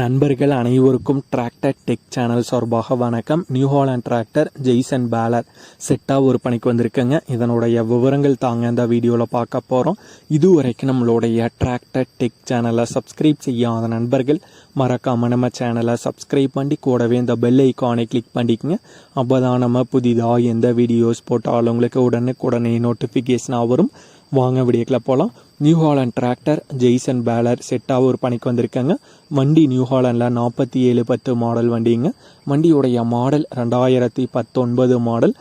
நண்பர்கள் அனைவருக்கும் tractor tech channel சார்பாக வணக்கம். New Holland tractor Jaison baler செட்டாக ஒரு பணிக்கு வந்திருக்கேங்க. இதனுடைய விவரங்கள் தாங்க இந்த வீடியோவில் பார்க்க போகிறோம் இதுவரைக்கும் நம்மளுடைய டிராக்டர் டெக் சேனலை சப்ஸ்கிரைப் செய்யாத நண்பர்கள் மறக்காமல் நம்ம சேனலை சப்ஸ்கிரைப் பண்ணி கூடவே இந்த பெல் ஐக்கானை கிளிக் பண்ணிக்கங்க. அப்போ தான் நம்ம புதிதாக எந்த வீடியோஸ் போட்டாலும் உங்களுக்கு உடனுக்குடனே நோட்டிஃபிகேஷனாக வரும். வாங்க விடியக்கில் போகலாம் New Holland tractor Jaison baler செட்டாக ஒரு பணிக்கு வந்திருக்காங்க. வண்டி நியூ ஹாலண்டில் நாற்பத்தி ஏழு பத்து மாடல் வண்டிங்க. வண்டியுடைய மாடல் ரெண்டாயிரத்தி பத்தொன்பது மாடல்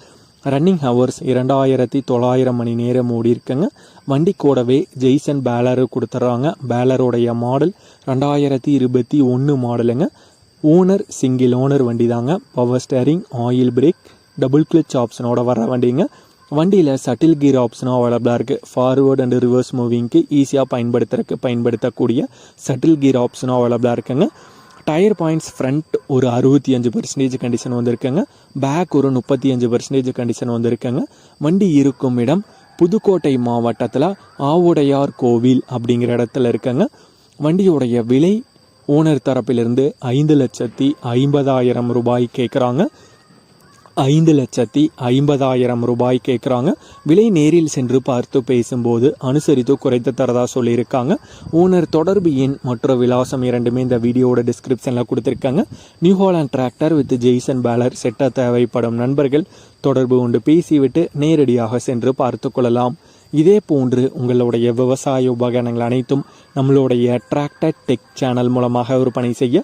ரன்னிங் ஹவர்ஸ் இரண்டாயிரத்தி தொள்ளாயிரம் மணி நேரம் ஓடிருக்குங்க வண்டி கூடவே ஜெய்சன் பேலரு கொடுத்துட்றாங்க பேலருடைய மாடல் ரெண்டாயிரத்தி இருபத்தி ஒன்று மாடலுங்க ஓனர் சிங்கிள் ஓனர் வண்டி தாங்க power steering oil brake double clutch ஆப்ஷனோட வர வண்டிங்க. வண்டியில் சட்டில் கீர் ஆப்ஷனும் அவைலபிளாக இருக்குது ஃபார்வர்ட் அண்ட் ரிவர்ஸ் மூவிங்க்கு ஈஸியாக பயன்படுத்துறதுக்கு பயன்படுத்தக்கூடிய சட்டில் கீர் ஆப்ஷனும் அவைலபிளாக இருக்குங்க. டயர் பாயிண்ட்ஸ் ஃப்ரண்ட் ஒரு அறுபத்தி அஞ்சு பர்சன்டேஜ் கண்டிஷன் வந்திருக்குங்க. பேக் ஒரு முப்பத்தி அஞ்சு பர்சன்டேஜ் கண்டிஷன் வந்திருக்குங்க. வண்டி இருக்கும் இடம் புதுக்கோட்டை மாவட்டத்தில் ஆவுடையார் கோவில் அப்படிங்கிற இடத்துல இருக்குங்க. வண்டியோடைய விலை ஓனர் தரப்பிலிருந்து ஐந்து லட்சத்தி ஐம்பதாயிரம் ரூபாய் கேட்குறாங்க ஐந்து லட்சத்தி ஐம்பதாயிரம் ரூபாய் கேட்குறாங்க விலை நேரில் சென்று பார்த்து பேசும்போது அனுசரித்து குறைத்து தரதா சொல்லியிருக்காங்க. ஓனர் தொடர்பு எண் மற்றும் விலாசம் இரண்டுமே இந்த வீடியோட டிஸ்கிரிப்ஷனில் கொடுத்துருக்காங்க. New Holland tractor with Jaison baler செட்ட தேவைப்படும் நண்பர்கள் தொடர்பு கொண்டு பேசிவிட்டு நேரடியாக சென்று பார்த்து கொள்ளலாம். இதே போன்று உங்களுடைய விவசாய உபகரணங்கள் அனைத்தும் நம்மளுடைய டிராக்டர் டெக் சேனல் மூலமாக விற்பனை செய்ய